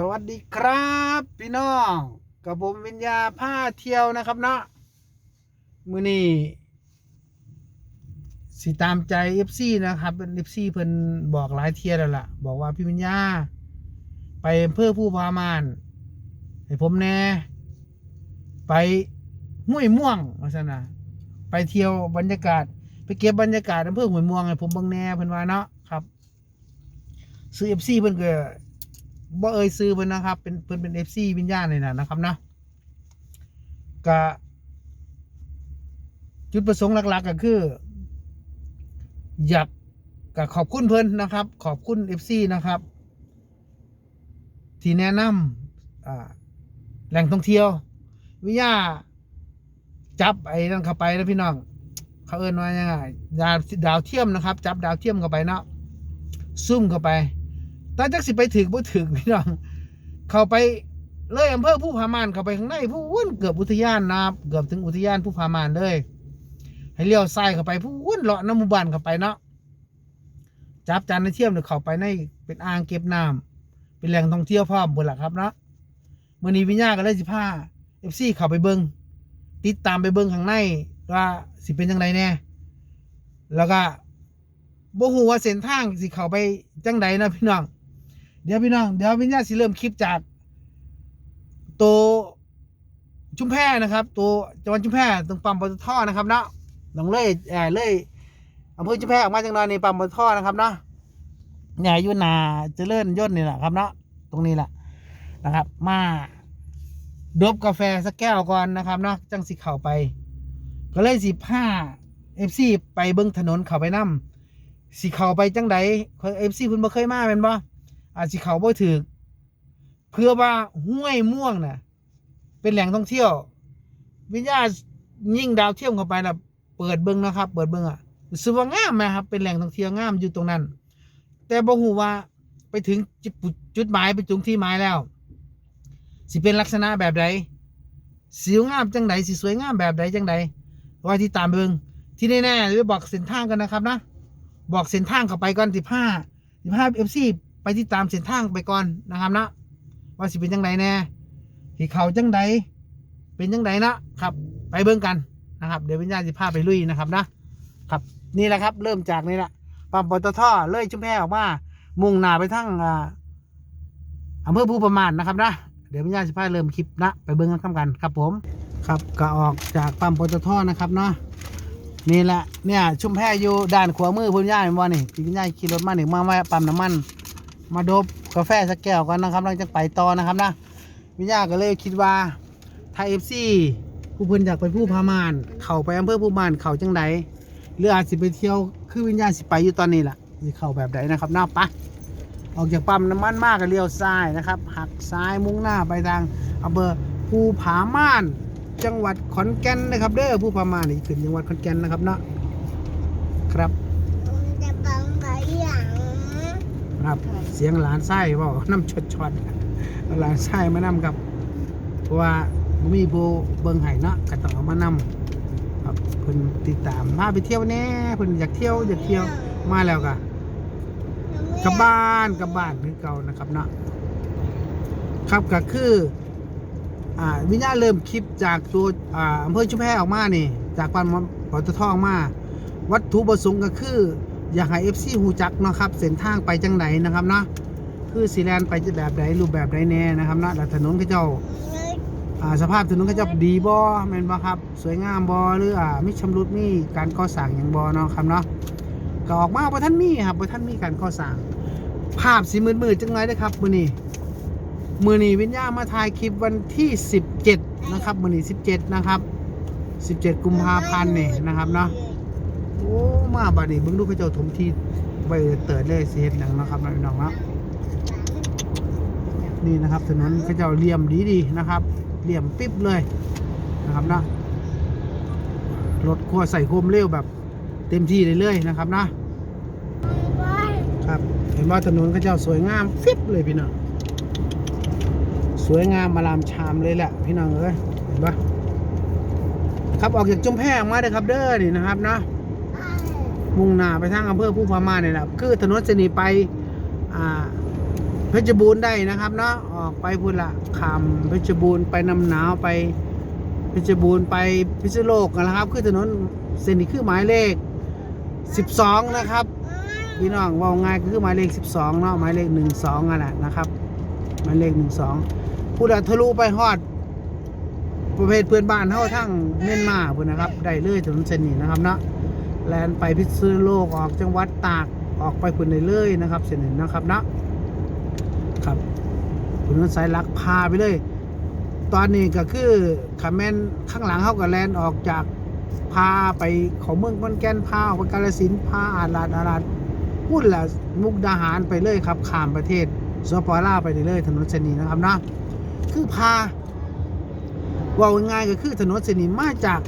สวัสดีครับ พี่น้องกับผมวิญญาผ้าเที่ยวนะครับเนาะมือนี้สิตามใจ FC นะครับเป็น FC เพิ่นบอกหลายเที่ยแล้วล่ะ บอกว่าพี่วิญญา ไปอำเภอผู้พามานให้ผมแน่ไปห้วยม่วงว่าซั่นะไปเที่ยวบรรยากาศ ไปเก็บบรรยากาศอำเภอห้วยม่วงให้ผมบิ่งแน่เพิ่นว่าเนาะครับซื้อ FC เพิ่นก็ บ่เอ่ยซื้อเพิ่นนะครับ เป็นเพิ่นเป็น FC วิญญาณนี่นะนะครับนะก็จุดประสงค์หลัก ๆ ก็คือ อยากก็ขอบคุณเพิ่นนะครับ ขอบคุณ FC นะครับ ที่แนะนำแหล่งท่องเที่ยว วิญญาจับไอ้นั่นเข้าไปนะพี่น้อง เขาเอิ้นว่ายังไงดาวดาวเทียมนะครับ จับดาวเทียมเข้าไปเนาะซุ่มเข้าไป ตาจักสิไปถึงบ่ถึงพี่น้องเข้าไปเลยอำเภอผู้พามานเข้าไปข้างในผู้วุ่นเกือบอุทยานนะเกือบถึงอุทยานผู้พามานเลย ให้เลี้ยวซ้ายเข้าไปผู้วุ่นเลาะน้ำหมู่บ้านเข้าไปเนาะจับจานในเทียมเนี่ยเข้าไปในเป็นอ่างเก็บน้ำเป็นแหล่งท่องเที่ยวพร้อมบนหลักครับเนาะมื้อนี้วิญญาก็เลยสิพา FC เข้าไปเบิงติดตามไปเบิงข้างในว่าสิเป็นจังไดแน่แล้วก็บ่ฮู้ว่าเส้นทางสิเข้าไปจังใดนะพี่น้อง เดี๋ยวพี่น้องเดี๋ยววิญญาสิเริ่มคลิปจาก ตัวชุมแพนะครับ ตัวจังหวัดชุมแพตรงปั๊มปตทนะครับเนาะลองเล่ยเอ่เล่ยอำเภอชุมแพออกมาจังหน่อยในปั๊มปตทนะครับเนาะเนี่ยยู่หนาเจริญยศนี่แหละครับเนาะตรงนี้แหละนะครับ มาดบกาแฟสักแก้วก่อนนะครับเนาะจังสิเข้าไป ก็เลยสิผ้าเอฟซีไปเบิ้งถนนเข้าไปนํสิเข้าไปจังใดเอฟซีเพิ่นบ่เคยมาเป็นบ่ อาจสิเขาบ่ถึกเพื่อว่าห้วยม่วงน่ะ เป็นแหล่งท่องเที่ยว วิญญาณยิ่งดาวเทียมเข้าไปน่ะเปิดเบิ่งนะครับ เปิดเบิ่งอะรู้สึกว่างามไหมครับ เป็นแหล่งท่องเที่ยวงามอยู่ตรงนั้น แต่บ่ฮู้ว่าไปถึงจุดจุดหมายไปถึงที่หมายแล้ว สิเป็นลักษณะแบบใดสิวงามจังใดสิสวยงามแบบใดจังใดว่าที่ตามเบิ่งที่แน่ๆหรือบอกเส้นทางกันนะครับนะ บอกเส้นทางเข้าไปก่อน15 15 FC ไปที่ตามเส้นทางไปก่อนนะครับนะว่าสิเป็นจังไดแน่ที่เขาจังใดเป็นจังไดนะครับ ไปเบิ่งกันนะครับ เดี๋ยววิญญาณสิพาไปลุยนะครับนะครับนี่แหละครับ เริ่มจากนี่แหละปั๊มปตทเลยชุมแพออกมามุ่งหน้าไปทั้งอ่าอำเภอผู้ประมาณนะครับนะเดี๋ยววิญญาณสิพาเริ่มคลิปนะ ไปเบิ่งกันกันครับผมครับก็ออกจากปั๊มปตทนะครับเนาะนี่แหละเนี่ยชุมแพอยู่ด้านขวามือพุ่นย่าเห็นบ่นี่ที่พุ่นย่าขี่รถมาหนึ่งมาแวะปั๊มน้ำมัน มาดบกาแฟสักแก้วกันนะครับเราจะไปต่อนะครับนะวิญญาก็เลยคิดว่าถ้าเอฟซีผู้เพิ่นอยากไปผู้พามาน เข้าไปอำเภอผู้มานเข้าจังใดหรืออาจสิไปเที่ยวคือวิญญาณสิไปอยู่ตอนนี้ล่ะสิเข้าแบบใดนะครับหน้าปะออกจากปั๊มน้ำมันมากก็เลี้ยวซ้ายนะครับหักซ้ายมุ่งหน้าไปทางอำเภอภูผาม่าน จังหวัดขอนแก่นนะครับเด้อผู้พาม่านนี่ขึ้นจังหวัดขอนแก่นนะครับเนาะครับผมจะบังไผหลัง ครับ เสียงหลานไส้บอกน้ำชดชดๆเอาหลานไส้มานำครับ เพราะว่าบ่มีผู้เบิ่งไห้เนาะก็ต้องเอามานำครับเพิ่นติดตามมาไปเที่ยวแหน่เพิ่นอยากเที่ยวอยากเที่ยวมาแล้วก็กลับบ้านกลับบ้านคือเก่านะครับเนาะครับก็คืออ่าวิญญาณเริ่มคลิปจากตัวอ่าอำเภอชุมแพออกมานี่ จากปันปตทออกมา วัตถุประสงค์ก็คือ อยากให้ FC ฮู้จักเนาะครับเส้นทางไปจังไหนนะครับเนาะคือสีแลนไปจะแบบใดรูปแบบใดแน่นะครับเนาะแล้วถนนเขาเจ้าอ่าสภาพถนนเขาเจ้าดีบ่แม่นบ่ครับ สวยงามบ่หรืออ่ามีชำรุดมีการก่อสร้างหยังบ่เนาะครับเนาะก็ออกมาบ่ทันมีครับบ่ทันมีการก่อสร้าง ภาพสีมืดๆจังไรเด้อครับมือนี้มือนี้วิญญาณมาถ่ายคลิปวันที่ 17 นะครับมือนี้17 นะครับ 17 กุมภาพันธ์นี่นะครับเนาะ โอ้มาบัดนี้เบิ่งดูเขาเจ้าถมที่ใบเติดเลยสิเฮ็ดหยังนะครับน้องๆนะนี่นะครับถนนเขาเจ้าเลี่ยมดีๆนะครับเลี่ยมปิ๊บเลยนะครับนาะรถขั้วใส่โคมเร็วแบบ เต็มที่เลยเลยนะครับนะครับเห็นว่าถนนเขาเจ้าสวยงามฟิบเลยพี่น้องสวยงามมาลามชามเลยแหละพี่น้องเอ้ยเห็นปะครับออกจากจุมแพออกมาเลยครับเด้อนี่นะครับเนาะ มุ่งหน้าไปทางอำเภอผู้พามาเนี่ยแหละคือถนนเสนีไปอ่าเพชรบูรณ์ได้นะครับเนาะออกไปพุ่นละขามเพชรบูรณ์ไปน้ำหนาวไปเพชรบูรณ์ไปพิษณุโลกนะครับ คือถนนเส้นนี้คือหมายเลข 12 นะครับพี่น้องว่าง่ายก็คือหมายเลข 12เนาะหมายเลข 12อะนะนะครับหมายเลข 12ผู้ใดทะลุไปฮอดประเภทเพื่อนบ้านเท่าทั้งเมียนมาพุ่นนะครับ ได้เลยถนนเส้นนี้นะครับเนาะ แลนไปพิษณุโลกออกจังหวัดตากออกไปพุ่นได้เลยนะครับ เส้นนี้นะครับนะครับถนนสายหลักพาไปเลย ตอนนี้ก็คือคาแมนข้างหลังเขากับแลนออกจากพาไปเขาเมืองก้อนแก่นพาออกไปกาลสินธุ์พาอาลาดอาลาดพุ่นละมุกดาหารไปเลยครับข้ามประเทศสปอล่าไปได้เลยถนนเส้นนี้นะครับนะคือพาว่าง่ายๆก็คือถนนเส้นนี้มาจาก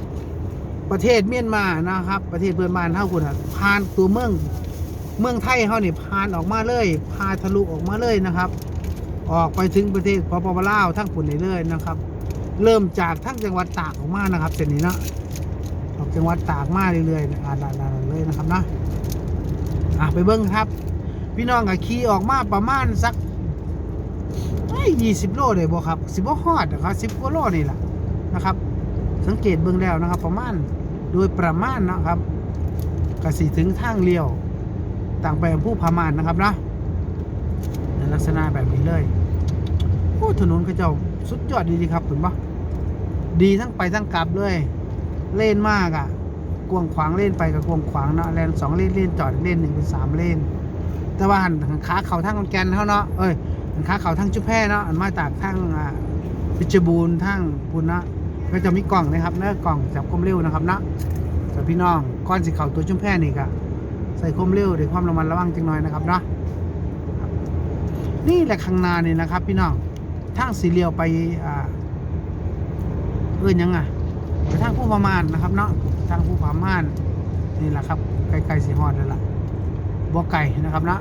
ประเทศเมียนมานะครับ ประเทศเพื่อนบ้านเท่าคุณผ่านตัวเมืองเมืองไทยเขานี่ผ่านออกมาเลยพาทะลุออกมาเลยนะครับ ออกไปถึงประเทศพปปลาวทั้งปุ่นเลยนะครับ เริ่มจากทั้งจังหวัดตากออกมานะครับเส้นนี้เนาะออกจังหวัดตากมาเรื่อยๆอ่าลาๆเลยนะครับนะอะไปเบิ้งครับ พี่น้องกับขี่ออกมาประมาณสักยี่สิบโลเลยบ่ครับสิบ่ฮอดนะครับสิบกว่าโลนี่แหละนะครับ สังเกตเบื้องแล้วนะครับ ประมาณ โดยประมาณนะครับกสิถึงทางเลี้ยวต่างไปผู้พามานนะครับนะในลักษณะแบบนี้เลยโอ้ถนนเขาเจ้าสุดยอดดีดีครับเห็นปะดีทั้งไปทั้งกลับเลยเล่นมากอะ่ะกวงขวางเล่นไปกับกวงขวางเนาะแลนสองเล่นเล่นจอดเล่นหนึ่งเป็นสามเล่น แต่ว่าหันขาเข่าทั้งแกนเท่าเนาะเอ้ยอันค้าเข่าทั้งจุ๊แพร่เนาะอันมาจากทั้งอ่าพิจบูรณ์ทั้งพุนนะ ก็จะมีกล่องนะครับเนื้อกล่องจับความเร็วนะครับนะแต่พี่น้องก้อนสีขาวตัวจุ๊บแพร่นี่ก็ใส่ความเร็วด้วยความระมัดระวังจังหน่อยนะครับเนาะนี่แหละข้างหน้านี่นะครับ พี่น้องทางสีเลียวไปอ่าเอื้นยังอะไปทางผู้ประมาณนะครับ เนาะทางผู้ประมาณนี่แหละครับใกลๆสีฮอดแล้วล่ะบ่ไก่นะครับนะ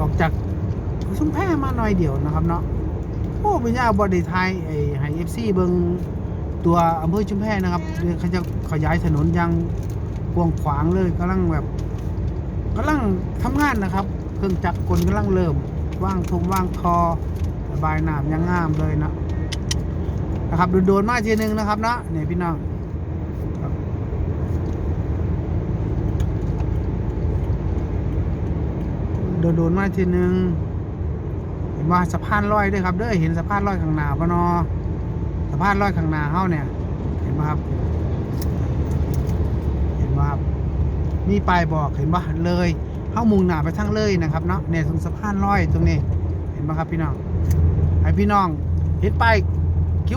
ออกจากชุ่มแพ่มาหน่อยเดียวนะครับเนาะ อ้เป็นยาบอดีไทยไอ้ไฮเอฟซีเบิงตัวอำเภอชุมแพนะครับเดี๋ยวเขาจะขยายถนนยังกว้างขวางเลยกำลังแบบกำลังทำงานนะครับ เครื่องจักรกลกำลังเริ่มว่างทุมว่างทอระบายน้ำยังงามเลยนะนะครับโดนๆมาทีนึงนะครับเนาะเนี่ยพี่น้องโดนๆมาทีนึง ว่าสะพานลอยด้วยครับเด้อเห็นสะพานลอยข้างหน้าปะนอสะพานลอยข้างหน้าเฮาเนี่ย เห็นไหมครับ เห็นว่าครับมีป้ายบอกเห็นว่าเลยเฮามุงหน้าไปทางเลยนะครับเนาะเนี่ยตรงสะพานลอยตรงนี้ เห็นไหมครับพี่น้องให้พี่น้อง เห็นป้าย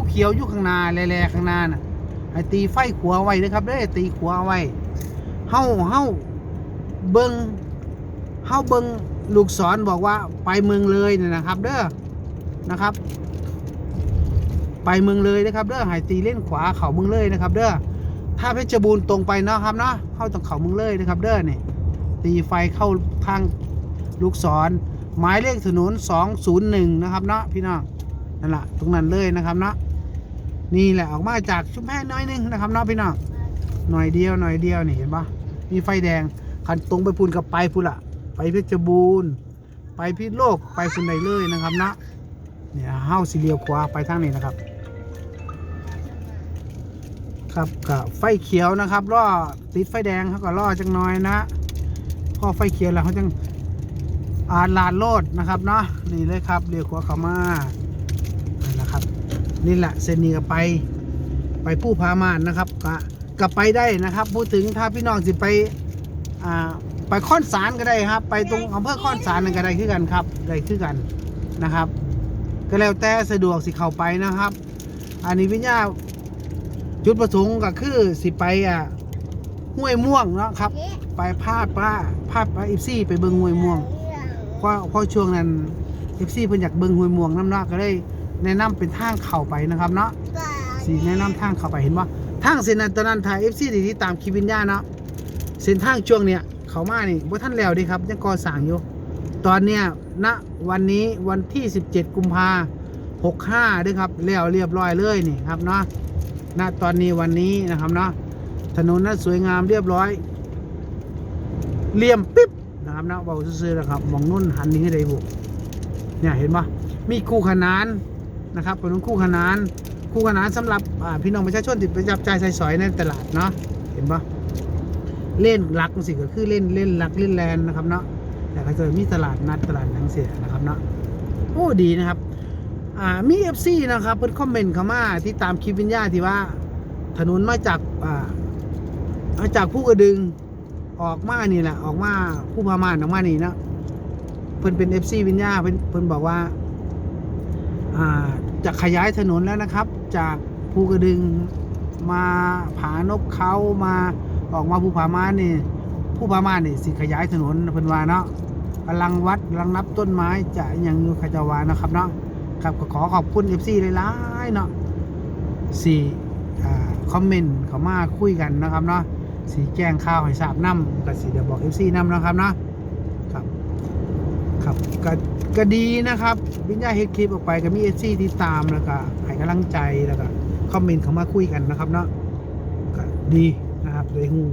เขียวๆอยู่ข้างหน้าแลๆข้างหน้าน่ะให้ตีไฟขัวไว้นะครับเด้อตีขัวไว้เฮาเฮาเบิ่งเฮาเบิง ลูกศรบอกว่าไปเมืองเลยเนี่ยนะครับ เด้อนะครับ ไปเมืองเลยนะครับ เด้อให้ตีเล่นขวาเขาเมืองเลยนะครับ เด้อถ้าเพชรบูรณ์ตรงไปเนาะครับเนาะเข้าตรงเขาเมืองเลยนะครับ เด้อนี่ตีไฟเข้าทางลูกศร หมายเลขถนน 201 นะครับเนาะพี่น้องนั่นแหละตรงนั้นเลยนะครับเนาะนี่แหละออกมาจากชุมแพน้อยหนึงนะครับเนาะพี่น้องหน่อยเดียวหน่อยเดียวนี่เห็นปะมีไฟแดงคันตรงไปพูนกับไปพูนละ ไปเพชรบูรณ์ ไปพิษโลกไปคนใดเลยนะครับนะเนี่ยเฮ้าสีเลียวขวาไปทางนี้นะครับ ครับกับไฟเขียวนะครับล่อติดไฟแดงเขาก็ล่อจังน้อยนะพอไฟเขียวแล้วเขาจังอาลานโลดนะครับเนาะนี่เลยครับเลียวขวาเขามานั่แหละครับ นี่แหละเส้นนี้ก็ไป ไปผู้พามานนะครับก็ก็ไปได้นะครับ พูดถึงถ้าพี่น้องสิไปอ่า ไปค้อนสารก็ได้ครับ ไปตรงอำเภอค้อนสารนั่นก็ได้คือกันครับได้คือกันนะครับ ก็แล้วแต่สะดวกสิเข้าไปนะครับ อันนี้วิญญาจุดประสงค์ก็คือสิไปอะห้วยม่วงเนาะครับ ไปพาดป้าพาดป้าอิฟซี่ไปเบิงห้วยม่วงเพราะเพราะช่วงนั้นอิฟซี่เพิ่นอยากเบิงห้วยม่วงน้ำเนาะก็ได้แนะนำเป็นทางเข้าไปนะครับเนาะสีแนะนำทางเข้าไปเห็นว่าทางเส้นนั้นตอนนั้นถ่ายเอฟซีดีที่ตามคิวิญญาเนาะเส้นทางช่วงเนี้ย เขามานี่ว่ท่านแล้วดีครับยังก่อสร้างอยู่ ตอนเนี้ยณวันนี้วันที่ 17 กุมภาหกห้าด้วยครับแล้วเรียบร้อยเลยนี่ครับเนาะณตอนนี้วันนี้นะครับเนาะถนนนั้นสวยงามเรียบร้อยเลี่ยมปิ๊บนะครับนะเบาซื่อๆนะครับมองนุ่นหันนี้ให้ได้บุกเนี่ยเห็นปะมีคู่ขนานนะครับถนนคู่ขนาน คู่ขนานสำหรับพี่น้องประชาชนที่ไปจับจ่ายใช้สอยในตลาดเนาะเห็นปะ เล่นหลักสิก็คือเล่นเล่นหลักเล่นแลนนะครับเนาะแต่ก็จะมีตลาดนัดตลาดหนังเสียนะครับเนาะโอ้ดีนะครับอ่ามีเอฟซีนะครับเพิ่นคอมเมนต์เข้ามาที่ตามคลิปวิญญาที่ว่าถนนมาจากอ่ามาจากผู้กระดึงออกมานี่แหละออกมาผู้พามานออกมานี่นะเพิ่นเป็นเอฟซีวิญญาเพิ่นเพิ่นบอกว่าอ่าจะขยายถนนแล้วนะครับ จากภูกระดึงมาผานกเขามา ออกมาภูผาม่านนี่ผู้ผาม่านนี่สิขยายถนนเพิ่นว่าเนาะกำลังวัดกำลังนับต้นไม้จะย่างอยู่ขจาวานะครับเนาะครับก็ขอขอบคุณ FC หลายๆเนาะสี่คอมเมนต์เขามาคุยกันนะครับเนาะสีแจ้งข่าวให้ทราบนํกับสีเดี๋ยวบอก FC นํนะครับเนาะครับครับก็ก็ดีนะครับวิญญาเฮ็ดคลิปออกไปก็มีเอฟซีที่ตามแล้วก็ให้กำลังใจแล้วก็คอมเมนต์เขามาคุยกันนะครับเนาะก็ดี นะครับโดยหู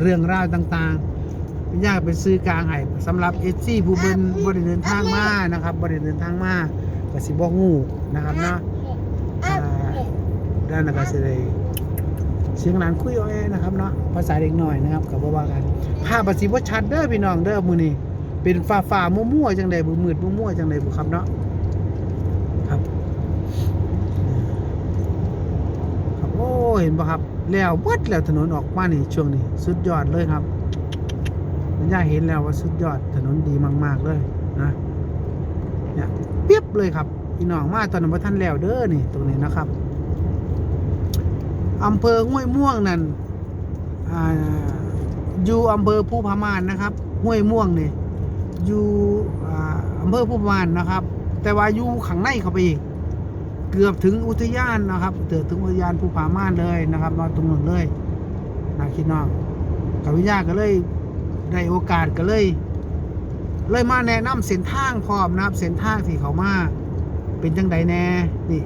เรื่องราวต่างๆวิญญาเป็นซื้อกลางให้สำหรับเอซี่ผู้เบินบ่ได้เดินทางมานะครับบ่ได้เดินทางมาก็สิบ่ฮู้นะครับเนาะด้านนัก็สิได้เสียงหลานคุยเอาแองนะครับเนาะภาษาเด็กหน่อยนะครับก็บ่ว่ากันภาพบ่สิบ่ชัดเด้อพี่น้องเด้อมือนี้เป็นฝ่าฝ่าๆมั่วๆจังใดบุมืดมั่วๆจังใดบุครับเนาะครับครับโอ้เห็นปะครับ แล้ววัดแล้วถนนออกมานี่ช่วงนี้ สุดยอดเลยครับมันย่าเห็นแล้วว่าสุดยอดถนนดีมาก ๆ เลยนะเนี่ยเปียบเลยครับพี่น้องมาตอนนั้นท่านแล้วเด้อนี่ตรงนี้นะครับอำเภอห้วยม่วงนั่นอ่าอยู่อำเภอภูพามานนะครับห้วยม่วงนี่อยู่อ่าอำเภอผู้พานนะครับ แต่ว่าอยู่ข้างในเข้าไปอีก เกือบถึงอุทยานนะครับเกือบถึงอุทยานภูผาม่านเลยนะครับนอนตรงนั้นเลยนะคิดน้องกับวิญญาก็เลยได้โอกาสก็เลย เลยมาแนะนำเส้นทางพร้อมนะครับเส้นทางที่เขามาเป็นจังใดแน่นี่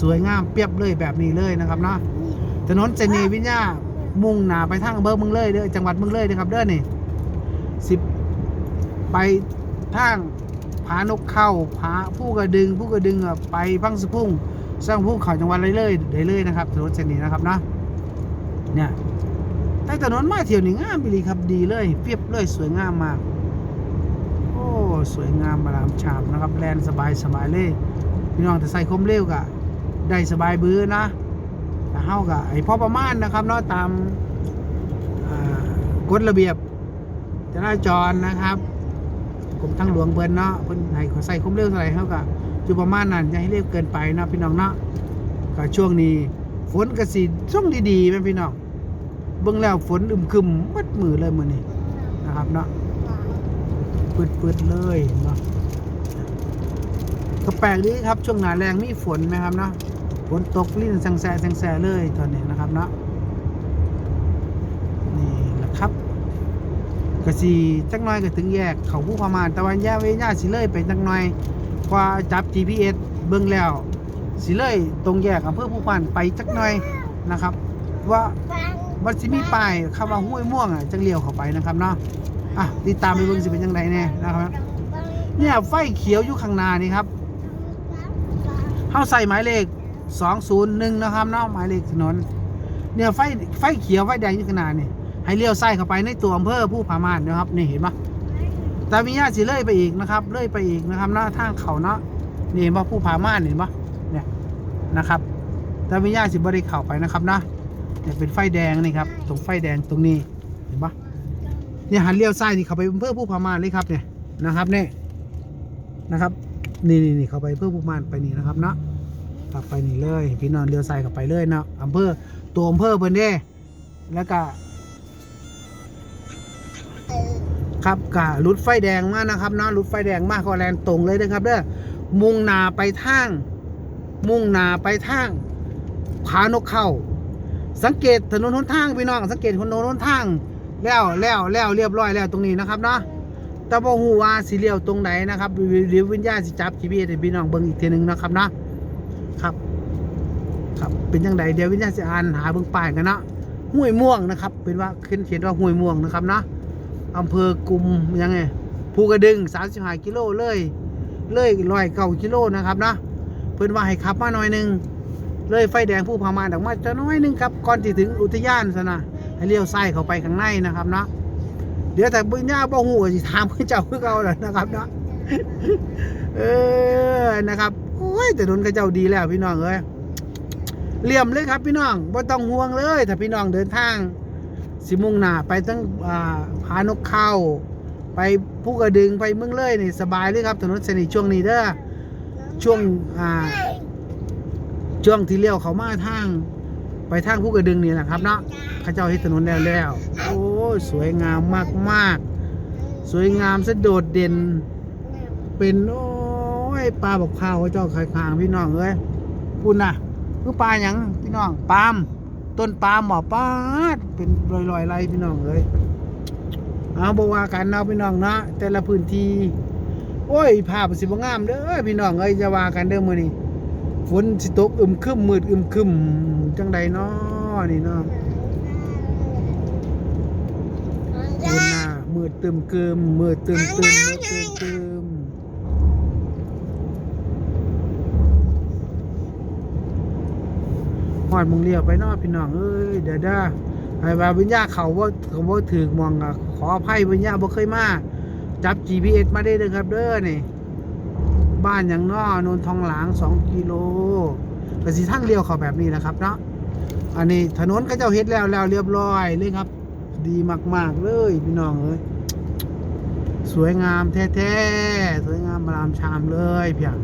สวยงามเปียบเลยแบบนี้เลยนะครับเนาะถนนเจนีวิญญามุ่งหน้าไปทางอำเภอเมืองเลยเด้อจังหวัดเมืองเลยนะครับเด้อนี่สิบไปทาง ผานกเข้าผาผู้กระดึง ผู้กระดึงไปพังสะพุ่งสร้างพุ่งเขาจังหวัดเลยเลยเลยเลยนะครับถนนเส้นนี้นะครับเนาะเนี่ยใต้ถนนมาเที่ยวนี่งามไปเลยครับดีเลยเปียบเลยสวยงามมากโอ้สวยงามมาลามฉาบนะครับแลนสบายสบายเลยพี่น้องแต่ใส่คมเร็วกะได้สบายบื้อนะแต่เฮากะไอพอประมาณนะครับเนาะตามกฎระเบียบจราจรนะครับ มทางหลวงเพิ่นเนาะเพิ่นให้ขาใส่ความเร็วเท่าไหร่เฮาก็อยู่ประมาณนั้นอย่าให้เร็วเกินไปเนาะพี่น้องเนาะก็ช่วงนี้ฝนก็สิช่วงดีๆแม่พี่น้องเบิ่งแล้วฝนอึมครึมมัดมือเลยมื้อนี้นะครับเนาะปืดๆเลยเนาะก็แปลกดีครับช่วงหนาแรงมีฝนไหมครับเนาะฝนตกลิ้นแซงแซงๆเลยตอนนี้นะครับเนาะนี่แหละครับ ก็สิจักหน่อยก็ถึงแยกเขาผู้ประมาณต่ว่าแยกเวญาสิเลยไปจักหน่อยกว่าจับ GPS เบิ่งแล้ว สิเลยตรงแยกอำเภอผู้พันไปจักหน่อยนะครับ ว่าฟังมันสิมีป้ายคำว่าห้วยม่วงอะจังเลี้ยวเข้าไปนะครับเนาะอะติดตามไปเบิ่งสิเป็นจังไดแน่นะครับเนี่ยไฟเขียวอยู่ข้างหน้านี่ครับเฮาใส่หมายเลข201นะครับเนาะหมายเลขถนนเนี่ยไฟไฟเขียวไฟแดงอยู่ข้างหน้านี่ ให้เลี้ยวซ้เข้าไปในตัวอำเภอผู้ผาม่านนะครับนี่เห็นปะแต่วิญาณสิเลื่อยไปอีกนะครับ เลื่อยไปอีกนะครับหน้าทางเขาเนาะนี่เห็นปะผู้ผาม่านเห็นปะเนี่ยนะครับ แต่วิญญาณสิบริเข้าไปนะครับนะเนี่ยเป็นไฟแดงนี่ครับตรงไฟแดงตรงนี้เห็นปะเนี่ยหันเลี้ยวซ้นี่เข้าไปอำเภอผู้ผาม่านเลยครับเนี่ยนะครับเนี่ยนะครับนี่นี่นี่เข้าไปอำเภอผู้ผาม่านไปนี่นะครับเนาะขับไปนี่เลย พี่นอนเลี้ยวซ้ายเข้าไปเลยเนาะอำเภอตัวอำเภอเพิ่นเด้แล้วก็ ครับกะรุดไฟแดงมากนะครับเนาะรุดไฟแดงมากก็แลนตรงเลยนะครับเด้อมุ่งหนาไปทาง มุ่งหนาไปทางผานกเข้า สังเกตถนนหนทางพี่น้อง สังเกตถนนหนทาง แล้วแล้วแล้วเรียบร้อยแล้วตรงนี้นะครับเนาะแต่บ่ฮู้ว่าสิเลี้ยวตรงไหนนะครับเดี๋ยววิญญาณสิจับ GPS ให้พี่น้องเบิ่งอีกทีหนึงนะครับเนาะครับ ครับเป็นจังไดเดี๋ยววิญญาณสิอ่านหาเบิ่งป้ายกันเนาะห้วยม่วงนะครับ เป็นว่าขึ้นเขียนว่าห้วยม่วงนะครับเนาะ อำเภอกุมยังไงภูกระดึง 35 กิโลเลยเลยร้อยเก้ากิโลนะครับเนาะเพิ่นว่าให้ขับมาหน่อยหนึง เลยไฟแดงผู้พามานออกมาจะน้อยหนึงครับก่อนที่ถึงอุทยานซะนะให้เลี้ยวซ้ายเข้าไปข้างในนะครับเนาะเดี๋ยวแต่บุญญาบ่ฮู้ก็สิถามเพิ่นเจ้าคือเก่าแหละนะครับเนาะเออนะครับโอ้ยแต่นนกระเจ้าดีแล้วพี่น้องเอ้ยเลี่ยมเลยครับพี่น้องบ่ต้องห่วงเลย ถ้าพี่น้องเดินทาง สิมุ่งหน้าไปตั้งอ่าผานกเข้า ไปผู้กระดึงไปเมืองเลยนี่สบายเลยครับถนนเสนนี้ช่วงนี้เด้อช่วงอ่าช่วงที่เลี้ยวเขามาทาง ไปทางผู้กระดึงนี่แหละครับเนาะเข้าเจ้าเฮ็ดถนนแล้วแล้วโอ้สวยงามมากๆสวยงามซะโดดเด่น เป็นโอ้ยปลาบอกข้าวเจ้าไข่คางพี่น้องเอ้ยพูดนะคือปลาหยังพี่น้องปาล์ม ต้นปาล์มหมอปาดเป็นลอยๆไรพี่น้องเอ้ยเอาบอกว่ากันเนาพี่น้องนะแต่ละพื้นที่โอ้ยภาพสิบงามเด้อพี่น้องเอ้ยจะว่ากันเด้อมื้อนี้ฝนสิตกอึมครึมมืดอึมครึมจังใดเนาะนี่เนาะฝนหน้ามืดตึมเกิมมืดตึมตึมมืดตึมตึม ห อดมึงเลี้ยวไปนอพี่น้องเอ้ยเดี๋ยวเด้อไอ้ว่าวิญญาเขาว่าเขาว่าถือมองอะขออภัยวิญญาบ่เคยมาจับ GPS มาได้เลยครับ เด้อนี่บ้านอย่างนอนนทองหลางสองกิโลกสิทั้งเลี้ยวเขาแบบนี้นะครับเนาะอันนี้ถนนก็เจ้าเฮ็ดแล้วแล้วเรียบร้อยเลยครับ ดีมาก ๆ เลยพี่น้องเอ้ยสวยงามแท้ๆสวยงามรามชามเลยเพียง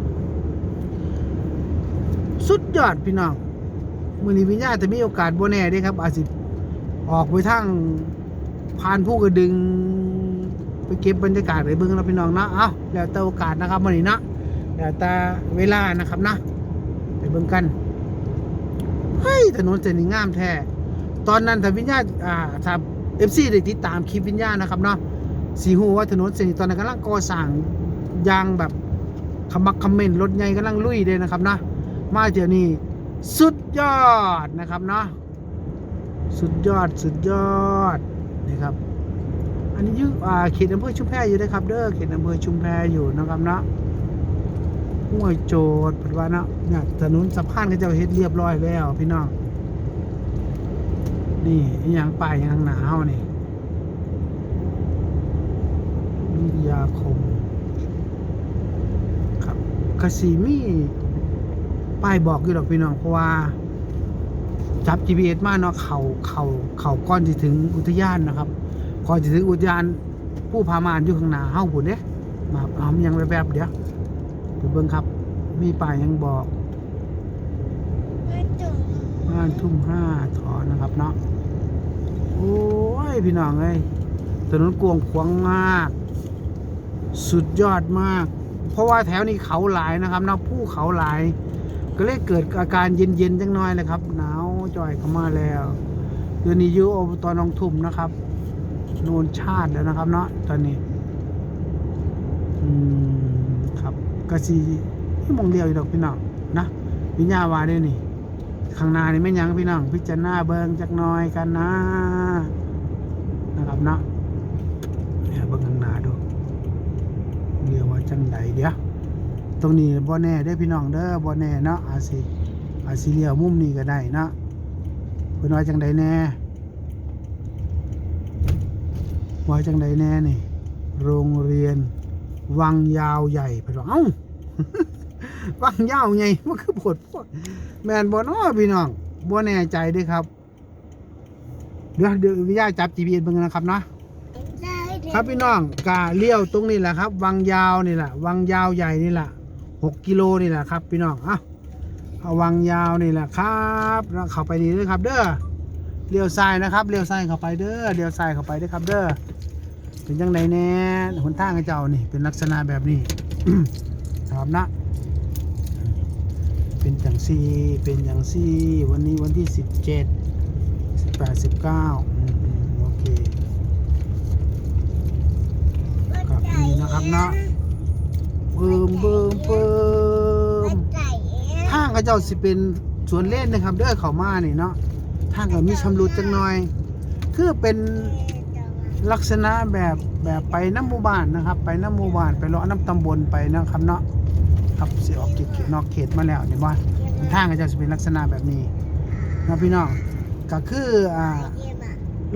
สุดยอดพี่น้อง มือนี้วิญญาจะมีโอกาสบ่แน่ด้ครับ อาจสิออกไปทางผ่านผู้กระดึง ไปเก็บบรรยากาศไปเบิ่งเราะพี่น้องนะเอ้าแล้วแต่โอกาสนะครับมือนี้นะแล้วแต่เวลานะครับนะไปเบิ่งกันเฮ้ยถนนเส้นนี้งามแท้ตอนนั้นถ้าวิญญาอ่าถ้า FC ได้ติดตามคลิปวิญญานะครับเนาะสีหูว่าถนนเส้นนี้ตอนนั้นกำลังก่อสร้างยางแบบขมักเขม้นรถใหญ่กำลังลุยเลยนะครับนะมาเดี๋ยวนี้สุด ยอดนะครับเนาะสุดยอดสุดยอดนี่ครับ อันนี้ยู่อ่าเขตอำเภอชุมแพอยู่นะครับ เด้อเขตอำเภอชุมแพอยู่นะครับเนาะห้วยโจดปัดว่าเนาะเนี่ยถนนสะพานก็จะเฮ็ดเรียบร้อยแล้ว พี่น้องนี่อหย่างป้ายอหย่างหนาวนี่วิทยาคม ครับกสีมีป้ายบอกอยู่ดอกพี่น้องเพราะว่า จับ GPS มาเนาะเขาเขาเขาก่อนจะถึงอุทยานนะครับก่อนจะถึงอุทยานผู้พามานอยู่ข้างหน้าเฮ้าบุญเด้มาเอามันยังแบบๆเดี๋ยวไปเบิ่งครับ มีป้ายยังบอกบ้านทุ่มห้าถอนนะครับเนาะโอ้ยพี่น้องเอ้ยถนนกวางขวางมาก สุดยอดมาก เพราะว่าแถวนี้เขาหลายนะครับเนาะผู้เขาหลาย ก็เลยเกิดอาการเย็นๆจังน้อยเลยครับหนาว จอยเข้ามาแล้วเดือนนี้อยูอบตหนองทุ่มนะครับโนนชาติแล้วนะครับ เนาะตอนนี้ อืมครับกะสีที่มองเดียวอยู่ดอกพี่น้องนะวิญญาว่าด้นี่ข้างหน้านี่ไม่ยังพี่น้องพิจารณาเบิงจักน้อยกันนะ นะครับเนาะเนี่ยเบิงข้างหน้าดูเรียกว่าจังใดเดี๋ยวตรงนี้บ่แน่ได้พี่น้องเด้อบ่แน่เนาะอาจสิอาจสิเลี้ยวมุมนี้ก็ได้เนาะ เพิ่นว่าจังใดแน่ว่าจังใดแน่นี่ โรงเรียน วังยาวใหญ่เพิ่นว่าเอ้าวังยาวใหญ่มันคือผดพวกแม่นบ่เนาะพี่น้องบ่แน่ใจเด้อครับ เดี๋ยวเดี๋ยววิทยาจับ GPS เบิ่งนะครับเนาะครับพี่น้องกาเลี้ยวตรงนี้แหละครับ วังยาวนี่แหละวังยาวใหญ่นี่แหละหกกิโลนี่แหละครับ พี่น้องอะ เอาวังยาวนี่แหละครับแล้วเข้าไปนี่เลยครับ เด้อเลี้ยวซ้ายนะครับเลี้ยวซ้ายเข้าไปเด้อเลี้ยวซ้ายเข้าไปด้อครับ เด้อเป็นยังไงแน่หนทางให้เจ้านี่ เป็นลักษณะแบบนี้ครับนะ เป็นอย่างซี่เป็นอย่างซี่ วันนี้วันที่สิบเจ็ดสิบแปดสิบเก้าโอเคครับนี่นะครับนะเบิ่มเบิ่มเบิ่ม ทางก็เจ้าสิเป็นสวนเล่นนะครับ เด้อเขามานี่เนาะทางก็มีชำรุดจังหน่อย คือเป็นลักษณะแบบแบบไปน้ำหมู่บ้านนะครับ ไปน้ำหมู่บ้านไปเลาะน้ำตำบลไปนะครับเนาะครับสิออกเขตนอกเขตมาแล้วเห็นว่าทางก็จะเป็นลักษณะแบบนี้นะพี่น้องก็คืออ่า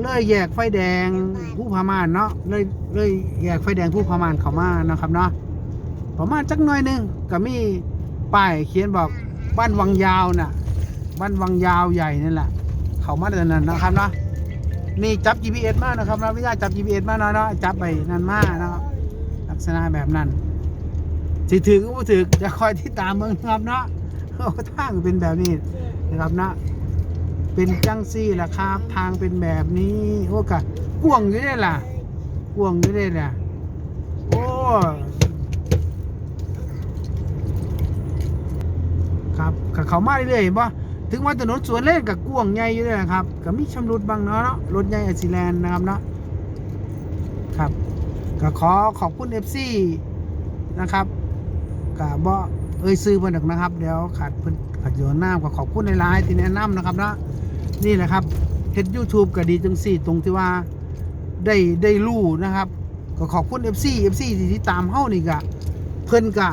เลยแยกไฟแดงผู้พามานเนาะเลยเลยแยกไฟแดงผู้พามานเขามานะครับเนาะประมาณจักหน่อยหนึงก็มีป้ายเขียนบอก บ้านวังยาวน่ะ บ้านวังยาวใหญ่นั่นแหละ เขามาแต่นั้นนะครับเนาะ นี่จับ GPS มานะครับนะวิทยาจับ GPS มาเนาะเนาะจับไปนั่นมานะครับ ลักษณะแบบนั้นสิถึงก็ถึงจะคอยที่ตามเมืองนะครับเนาะโอ้ทางเป็นแบบนี้นะครับเนาะเป็นจังซี่แหละครับ ทางเป็นแบบนี้โอ้กะกวงอยู่ได้ล่ะก่วงอยู่ได้ล่ะโอ้ ครับเขามาเรื่อยๆเห็นปะถึงว่าถนนสวนเล่นกับกวางใหญ่อยู่เลยนะครับก็มีชำรุดบางเนาะเนาะรถใหญ่ไอซีแลนด์นะครับเนาะครับก็ขอขอบคุณเอฟซีนะครับกะบ่เอ่ยซื้อเพิ่นดอกนะครับ เดี๋ยวขาดเพิ่นขาดโยนน้ำก็ขอบคุณในไลน์ที่แนะนำนะครับเนาะนี่แหละครับเฮ็ด YouTube ก็ดีจังสี่ ตรงที่ว่าได้ได้รู้นะครับ ก็ขอบคุณ FC FC ที่ตามเฮานี่ก็เพิ่นก็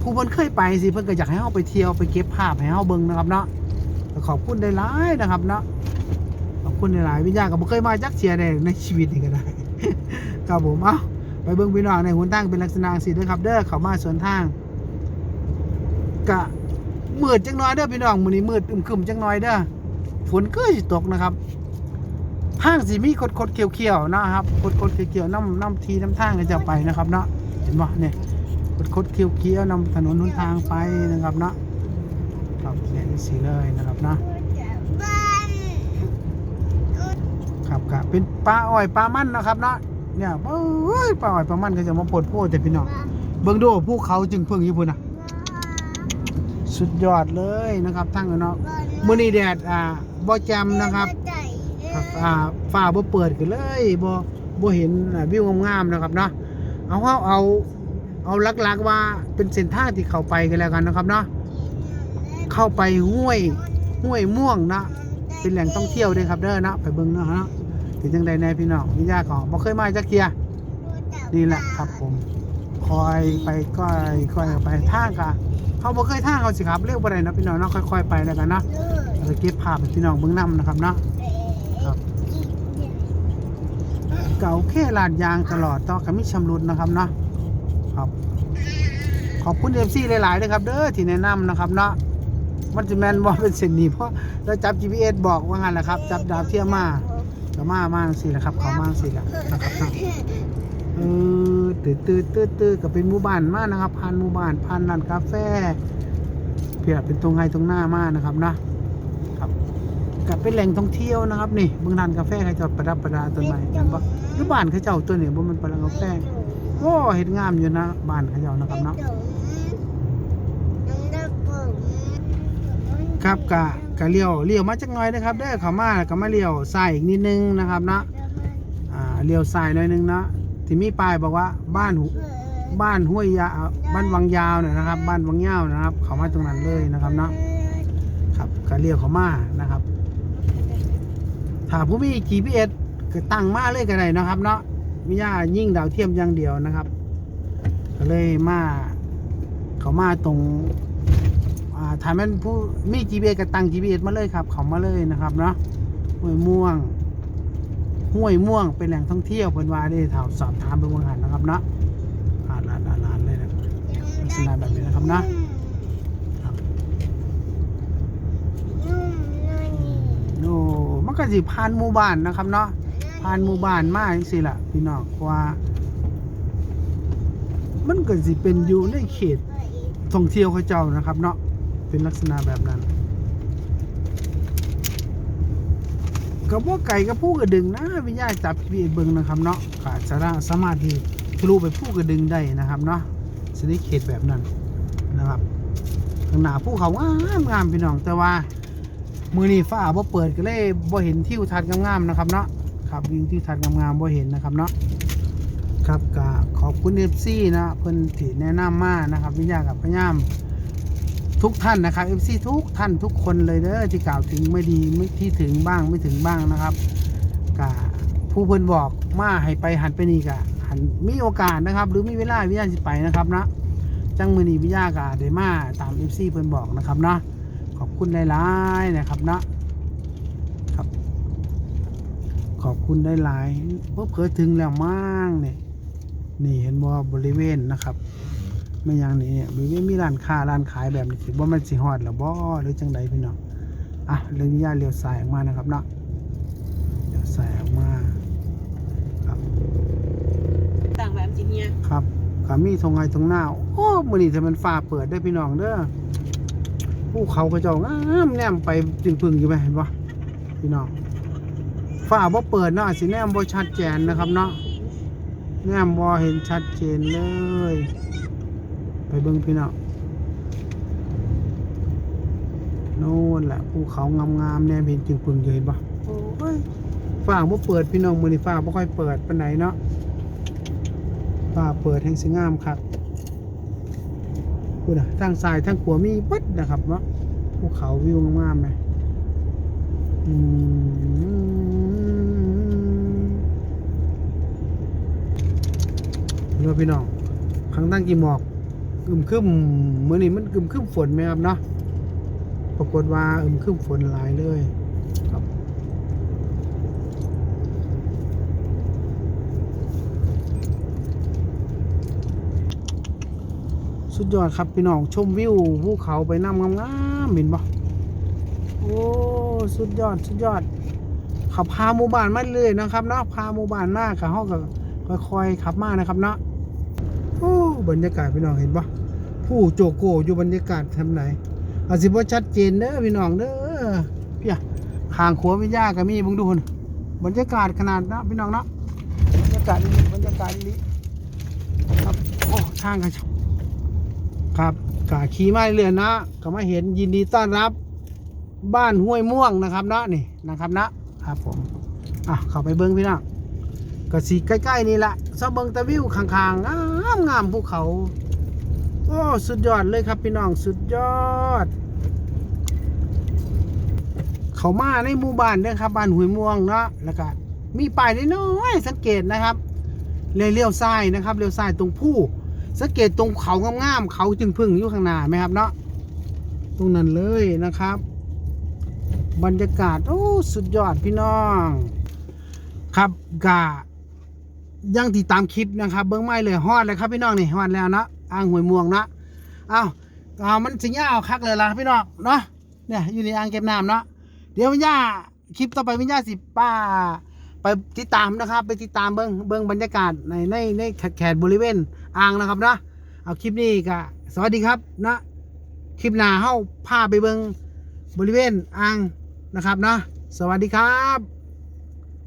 ผู้เพิ่นเคยไปสิเพิ่นก็อยากให้เฮาไปเที่ยวไปเก็บภาพให้เฮาเบิ่งนะครับเนาะขอบคุณได้หลายนะครับเนาะขอบคุณได้หลายวิญญาณก็บ่เคยมาจักเทียได้ในชีวิตนี่ก็ได้ครับผมเอ้าไปเบิ่งพี่น้องในหนทางเป็นลักษณะสิเด้อครับ เด้อเข้ามาสวนทางก็มืดจังน้อยเด้อพี่น้องมื้อนี้มืดอึมครึมจังน้อยเด้อฝนก็สิตกนะครับทางสิมีคดคดๆเขียวๆนะครับคดคดๆเขียวๆน้ำน้ำทีน้ำทางก็จะไปนะครับเนาะเห็นบ่เนี่ย คดคดเขียวๆนำถนนหนทางไปนะครับเนาะครับเนี่ยสิเลยนะครับเนาะครับครับเป็นปลาอ้อยปลามันนะครับเนาะเนี่ยเอ้ยปลาอ้อยปลามันก็จะมาปลดโพดแต่พี่น้องเบิ่งดูภูเขาจึงเพิ่งยู่พุ่นน่ะสุดยอดเลยนะครับทั้งเนาะมื้อนี้แดดอ่าบ่แจ่มนะครับอ่าฟ้าบ่เปิดกันเลยบ่บ่เห็นวิวงามๆนะครับเนาะเอาเอา เอาลักๆว่าเป็นเส้นทางที่เข้าไปกันแล้วกันนะครับเนาะเข้าไปห้วยห้วยม่วงนะเป็นแหล่งท่องเที่ยวด้วยครับเด้อนะไปเบิ่งเนาะเนาะเป็นจังไดแน่พี่น้องวิญญาของบ่เคยมาจักเทียนี่แหละครับผมคอยไปก้อยก้อยไปทางกะเขาบ่เคยทางเขาสิครับเร็วบ่ได้นะพี่น้องเนาะค่อย ๆ ไปแล้วกันเนาะเราจะเก็บภาพพี่น้องเบิ่งนํนะครับเนาะครับเก่าแค่ลาดยางตลอดต่อกับมีชำรุดนะครับเนาะ ครับ ขอบคุณ FC หลายๆด้วยครับ เด้อที่แนะนำนะครับเนาะมันจะแมนบ่เป็นเส้นนี้เพราะเราจับ GPS บอกว่างั้นแหละครับ จับดาวเทียมมาก็มามาสิแหละครับเขามาสิแหละนะครับเออตื่นตื่นตื่นตื่นก็เป็นหมู่บ้านมานะครับผ่านหมู่บ้านผ่านร้านกาแฟเพื่อเป็นตรงไฮตรงหน้ามากนะครับนะครับกับเป็นแหล่งท่องเที่ยวนะครับนี่เมืองนันกาแฟเขาเจ้าประดับประดาต้นไม้เห็นปะหรือบ้านเขาเจ้าตัวนี้บ่มันประดับกาแฟ อ้เห็ดงามอยู่นะบ้านเขาเจ้านะครับเนาะครับกะกะเลี้ยวเลี้ยวมาจักหน่อยนะครับเด้ขามาแล้วก็มาเลี้ยวซ้ายอีกนิดนึงนะครับเนาะอ่าเลี้ยวซ้ายหน่อยนึงเนาะที่มีป้ายบอกว่าบ้านหูบ้านห้วยยาบ้านวังยาวเนี่ยนะครับ บ้านวังยาวนะครับ เขามาตรงนั้นเลยนะครับเนาะครับก็เลี้ยวเขามานะครับถ้าผู้มี GPS ก็ตั้งมาเลยก็ได้นะครับเนาะ วิญญายิ่งดาวเทียมอย่างเดียวนะครับ ก็เลยมาเขามาตรงอ่าถ้าแม่นผู้มี GPS ก็ตั้ง GPS มาเลยครับ เขามาเลยนะครับเนาะห้วยม่วง ห้วยม่วงเป็นแหล่งท่องเที่ยวเพิ่นว่าได้ถามสอบถามไปเมืองหันนะครับเนาะอ่านอ่านอ่านอ่านเลยนะลักษณะแบบนี้นะครับเนาะโอ้มันก็สิผ่านหมู่บ้านนะครับเนาะ ผ่านหมู่บ้านมาจังซี่ล่ะพี่น้องเพราะว่า มันก็สิเป็นอยู่ในเขตท่องเที่ยวเขาเจ้านะครับ เนาะเป็นลักษณะแบบนั้นก็บ่ไก่กับผู้กระดึงนะวิญญาณจับพี่เบิงนะครับเนาะก็สาระสามารถที่ทะลุไปผู้กระดึงได้นะครับเนาะสิในเขตแบบนั้นนะครับข้างหน้าภูเขางามงามพี่น้องแต่ว่า มือนี้ฟ้าบ่เปิดก็เลยบ่เห็นทิวทัศน์งามๆนะครับเนาะ ครับวิวทิวทัศน์งามๆบ่เห็นนะครับเนาะครับก็ขอบคุณ FC นะเพิ่นที่แนะนำมานะครับวิญญากับพยายามทุกท่านนะครับ FC ทุกท่านทุกคนเลยเด้อที่กล่าวถึงไม่ดีไม่ที่ถึงบ้างไม่ถึงบ้างนะครับก็ผู้เพิ่นบอกมาให้ไปหันไปนี่ก็หันมีโอกาสนะครับ หรือมีเวลาวิญญาณสิไปนะครับนะจังมือนีวิยากาเดมาตาม FC เพิ่นบอกนะครับเนาะขอบคุณหลายๆนะครับเนาะครับ ขอบคุณได้หลายเพิ่เพิ่ถึงแล้วมั่งเนี่ยนี่เห็นบ่บริเวณนะครับไม่อย่างนี้บริเวณมีร้านค้าร้านขายแบบนี้สิบ่มันสิฮอดหรือบ่หรือจังใดพี่น้องอะเรื่องย่าเลี้ยวซ้ายออกมานะครับเนาะเลี้ยวซ้ายออกมาครับต่างแบบจริงเนี่ยครับก็มีทงไงทงหน้าโอ้มื้อนี้ถ้ามันฟ้าเปิดได้อพี่น้องเด้อภูเขากระเจองามแนมไปจึงพึ่งอยู่ไหมเห็นปะพี่น้อง ฟ้าบ่เปิดเนาะอาจสิแนมบ่ชัดแจนนะครับเนาะแนมบ่เห็นชัดเจนเลย ไปเบิ่งพี่น้องโน่นแหละภูเขางามๆแนมเห็นจึงพึ่งอยู่เห็นปะโอ้ยฟ้าบ่เปิดพี่น้องมื้อนี้ฟ้าบ่ค่อยเปิดปานไหนเนาะฟ้าเปิดแห่งสิงามครับพูดนะทางซ้ายทางขวามีเบัดนะครับเนาะภูเขาวิวงามๆไหมอืม เรือพี่น้องข้างตั้งกี่หมอกอึมครึมเมื่อนี้มันอึมครึมฝนไหมครับเนาะปรากฏว่าอึมครึมฝนหลายเลยครับสุดยอดครับพี่น้องชมวิวภูเขาไปน้ำงามๆเห็นปะโอ้สุดยอดสุดยอดขับพาหมู่บ้านมาเรื่อยนะครับเนาะพาหมู่บ้านมากกับห้องกับค่อยๆขับมานะครับเนาะ โอ้บรรยากาศพี่น้องเห็นปะผู้โจโกอยู่บรรยากาศทำไหนอาสิบ่ชัดเจนเด้อพี่น้องเด้อพี่อะข้างขัววิญญาก็มีบุงดูนบรรยากาศขนาดนะพี่น้องนะบรรยากาศดีบรรยากาศดีครับโอ้ทางกันครับกาขี่มาเรื่อยนะก็มาเห็นยินดีต้อนรับ บ้านห้วยม่วงนะครับเนาะนี่นะครับนะครับผมอะเข้าไปเบิ้งพี่น้อง ก็สีใกล้ๆนี่แหละซอเบิงตะวิวข้างๆงามงามภูเขา โอ้สุดยอดเลยครับพี่น้องสุดยอด เขามาในหมู่บ้านเด้อครับบ้านห้วยม่วงเนาะแล้วก็มีป้ายน้อยสังเกตนะครับเลยเลี้ยวซ้ายนะครับเลี้ยวซ้ายตรงผู้สังเกตตรงเขางามๆเขาจึงพึ่งอยู่ข้างหน้าไหมครับเนาะตรงนั้นเลยนะครับ บรรยากาศโอ้สุดยอดพี่น้อง ครับกะ ยังติดตามคลิปนะครับเบิ้งไม่เลยฮอดเลยครับพี่น้องนี่ฮอดแล้วนะอ่างหวยม่วงนะอ้าวเอามันสิย่าวคักเลยล่ะพี่น้องเนาะเนี่ยอยู่ในอ่างเก็บน้ำเนาะเดี๋ยววิญญาคลิปต่อไปวิญญาสิป้า ไปติดตามนะครับ ไปติดตามเบิ้งเบิ้งบรรยากาศในในในแขกบริเวณอ่างนะครับนะเอาคลิปนี้ก็สวัสดีครับนะคลิปหน้าเฮาพาไปเบิ้งบริเวณอ่างนะครับนะสวัสดีครับ